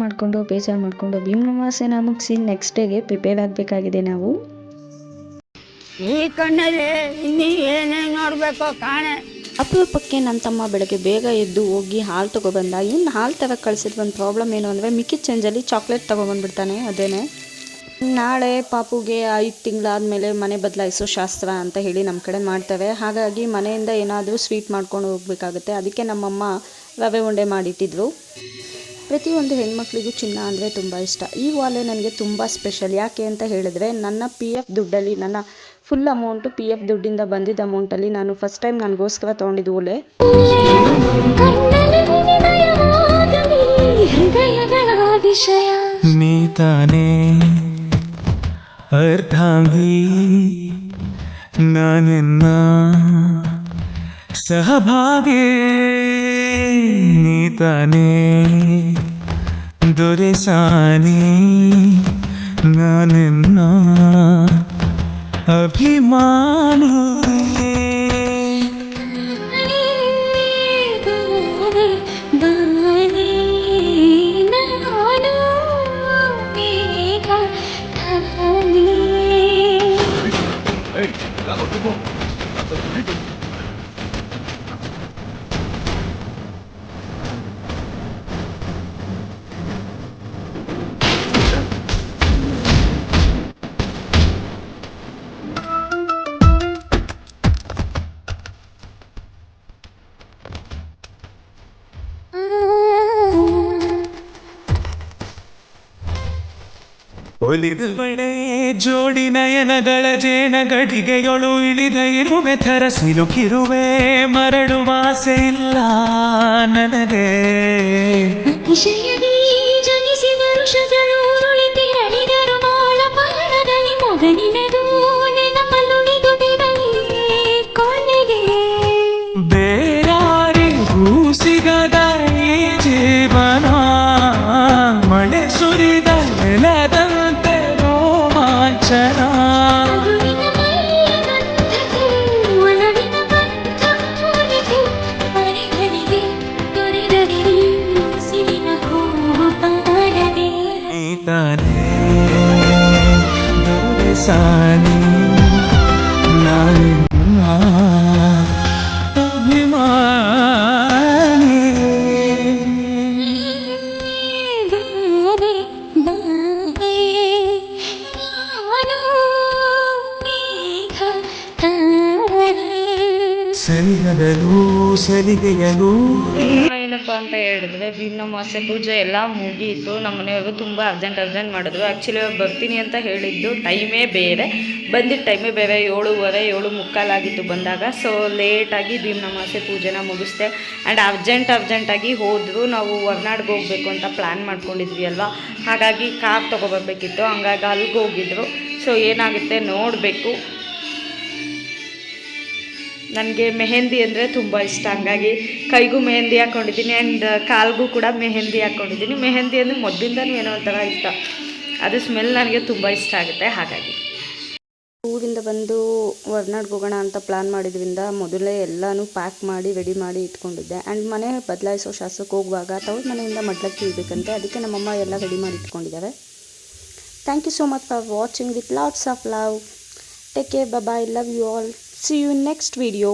ಮಾಡಿಕೊಂಡು ಬೇಜಾರು ಮಾಡಿಕೊಂಡು ಭೀಮನಮಾಸೆನ ಮುಗಿಸಿ ನೆಕ್ಸ್ಟ್ ಡೇಗೆ ಪ್ರಿಪೇರ್ ಆಗಬೇಕಾಗಿದೆ ನಾವು. ಈ ಕಣ್ಣಲ್ಲಿ ಇನ್ನೀ ಏನೇ ನೋಡಬೇಕು ಕಾಣೆ. ಅಪರೂಪಕ್ಕೆ ನನ್ನ ತಮ್ಮ ಬೆಳಗ್ಗೆ ಬೇಗ ಎದ್ದು ಹೋಗಿ ಹಾಲು ತೊಗೊಬಂದ ಇನ್ನು ಹಾಲು ತರಕ್ಕೆ ಕಳಿಸಿದ ಒಂದು ಪ್ರಾಬ್ಲಮ್ ಏನು ಅಂದರೆ ಮಿಕ್ಕಿದ ಚೇಂಜಲ್ಲಿ ಚಾಕ್ಲೇಟ್ ತೊಗೊಬಂದ್ಬಿಡ್ತಾನೆ ಅದೇನೆ. ನಾಳೆ ಪಾಪುಗೆ ಐದು ತಿಂಗಳಾದಮೇಲೆ ಮನೆ ಬದಲಾಯಿಸೋ ಶಾಸ್ತ್ರ ಅಂತ ಹೇಳಿ ನಮ್ಮ ಕಡೆ ಮಾಡ್ತೇವೆ. ಹಾಗಾಗಿ ಮನೆಯಿಂದ ಏನಾದರೂ ಸ್ವೀಟ್ ಮಾಡ್ಕೊಂಡು ಹೋಗಬೇಕಾಗುತ್ತೆ. ಅದಕ್ಕೆ ನಮ್ಮಮ್ಮ ರವೆ ಉಂಡೆ ಮಾಡಿಟ್ಟಿದ್ರು. ಪ್ರತಿಯೊಂದು ಹೆಣ್ಮಕ್ಳಿಗೂ ಚಿನ್ನ ಅಂದರೆ ತುಂಬ ಇಷ್ಟ. ಈ ವಾಲೆ ನನಗೆ ತುಂಬ ಸ್ಪೆಷಲ್ ಯಾಕೆ ಅಂತ ಹೇಳಿದ್ರೆ, ನನ್ನ ಪಿ ಎಫ್ ದುಡ್ಡಲ್ಲಿ, ನನ್ನ ಫುಲ್ ಅಮೌಂಟು ಪಿ ಎಫ್ ದುಡ್ಡಿಂದ ಬಂದಿದ್ದ ಅಮೌಂಟಲ್ಲಿ ನಾನು ಫಸ್ಟ್ ಟೈಮ್ ನನಗೋಸ್ಕರ ತೊಗೊಂಡಿದ್ದು ಓಲೆ. ನೀತಾನೇ ಅರ್ಧಾಂಗಿ ನಾನೆನ್ನ सहभागे नीतने दुरेशाने नन्ना अभिमान Hey, that was the ball. ಒಲಿದು ಜೋಡಿ ನಯನಗಳ ಜೇನ ಗಡಿಗೆಯೊಳು ಇಳಿದ ಇರುವೆ ಥರ ಸಿಲುಕಿರುವೆ ಮರಳು ಆಸೆ ಇಲ್ಲ ನನಗೆ. ವಿಷಯದಿ ಜನಿಸಿ ವರುಷಗಳು ಉರುಳಿತಿರಳಿದರು ಬಾಳ ಪಾಡದಲ್ಲಿ ಮೊದಲಿನದು ಕೊನೆಗೆ. ಬೇರಾರಿಗೂ ಸಿಗದ ಈ ಜೀವನ ಮಳೆ ಸುರಿದ ನೆಲದಂತೆ sani nanga Seni gadalu, seni gadalu, seni ಅಂತ ಹೇಳಿದ್ರೆ ಭೀಮನಮಾಸೆ ಪೂಜೆ ಎಲ್ಲ ಮುಗೀತು. ನಮ್ಮ ಮನೆಯವರು ತುಂಬ ಅರ್ಜೆಂಟ್ ಅರ್ಜೆಂಟ್ ಮಾಡಿದ್ರು. ಆ್ಯಕ್ಚುಲಿ ಬರ್ತೀನಿ ಅಂತ ಹೇಳಿದ್ದು ಟೈಮೇ ಬೇರೆ. ಬಂದಿದ್ದ ಟೈಮೇ ಬೇರೆ. ಏಳುವರೆ, ಏಳು ಮುಕ್ಕಾಲಾಗಿತ್ತು ಬಂದಾಗ. ಸೊ ಲೇಟಾಗಿ ಭೀಮನಮಾಸೆ ಪೂಜೆನ ಮುಗಿಸ್ದೆ. ಆ್ಯಂಡ್ ಅರ್ಜೆಂಟ್ ಅರ್ಜೆಂಟಾಗಿ ಹೋದರು. ನಾವು ಹೊರ್ನಾಡ್ಗೆ ಹೋಗಬೇಕು ಅಂತ ಪ್ಲ್ಯಾನ್ ಮಾಡ್ಕೊಂಡಿದ್ವಿ ಅಲ್ವಾ? ಹಾಗಾಗಿ ಕಾರ್ ತೊಗೊಬರ್ಬೇಕಿತ್ತು ಹಂಗಾಗಿ ಅಲ್ಲಿಗೆ ಹೋಗಿದ್ರು. ಸೊ ಏನಾಗುತ್ತೆ ನೋಡಬೇಕು. ನನಗೆ ಮೆಹೆಂದಿ ಅಂದರೆ ತುಂಬ ಇಷ್ಟ. ಹಂಗಾಗಿ ಕೈಗೂ ಮೆಹೆಂದಿ ಹಾಕ್ಕೊಂಡಿದ್ದೀನಿ ಆ್ಯಂಡ್ ಕಾಲ್ಗೂ ಕೂಡ ಮೆಹೆಂದಿ ಹಾಕ್ಕೊಂಡಿದ್ದೀನಿ ಮೆಹೆಂದಿ ಅಂದರೆ ಮೊದಲಿಂದನೂ ಏನೋ ಒಂಥರ ಇಷ್ಟ. ಅದು ಸ್ಮೆಲ್ ನನಗೆ ತುಂಬ ಇಷ್ಟ ಆಗುತ್ತೆ, ಹಾಗಾಗಿ. ಊರಿಂದ ಬಂದು ಹೊರ್ನಾಡ್ಗೆ ಹೋಗೋಣ ಅಂತ ಪ್ಲ್ಯಾನ್ ಮಾಡಿದ್ರಿಂದ ಮೊದಲೇ ಎಲ್ಲನೂ ಪ್ಯಾಕ್ ಮಾಡಿ ರೆಡಿ ಮಾಡಿ ಇಟ್ಕೊಂಡಿದ್ದೆ. ಆ್ಯಂಡ್ ಮನೆ ಬದಲಾಯಿಸೋ ಶಾಸಕ್ಕೆ ಹೋಗುವಾಗ ತವ್ರ ಮನೆಯಿಂದ ಮಡ್ಲಕ್ಕಿ ಇರಬೇಕಂತೆ ಅದಕ್ಕೆ ನಮ್ಮಮ್ಮ ಎಲ್ಲ ರೆಡಿ ಮಾಡಿ ಇಟ್ಕೊಂಡಿದ್ದಾರೆ thank you so much for watching with lots of love take care bye love you all see you next video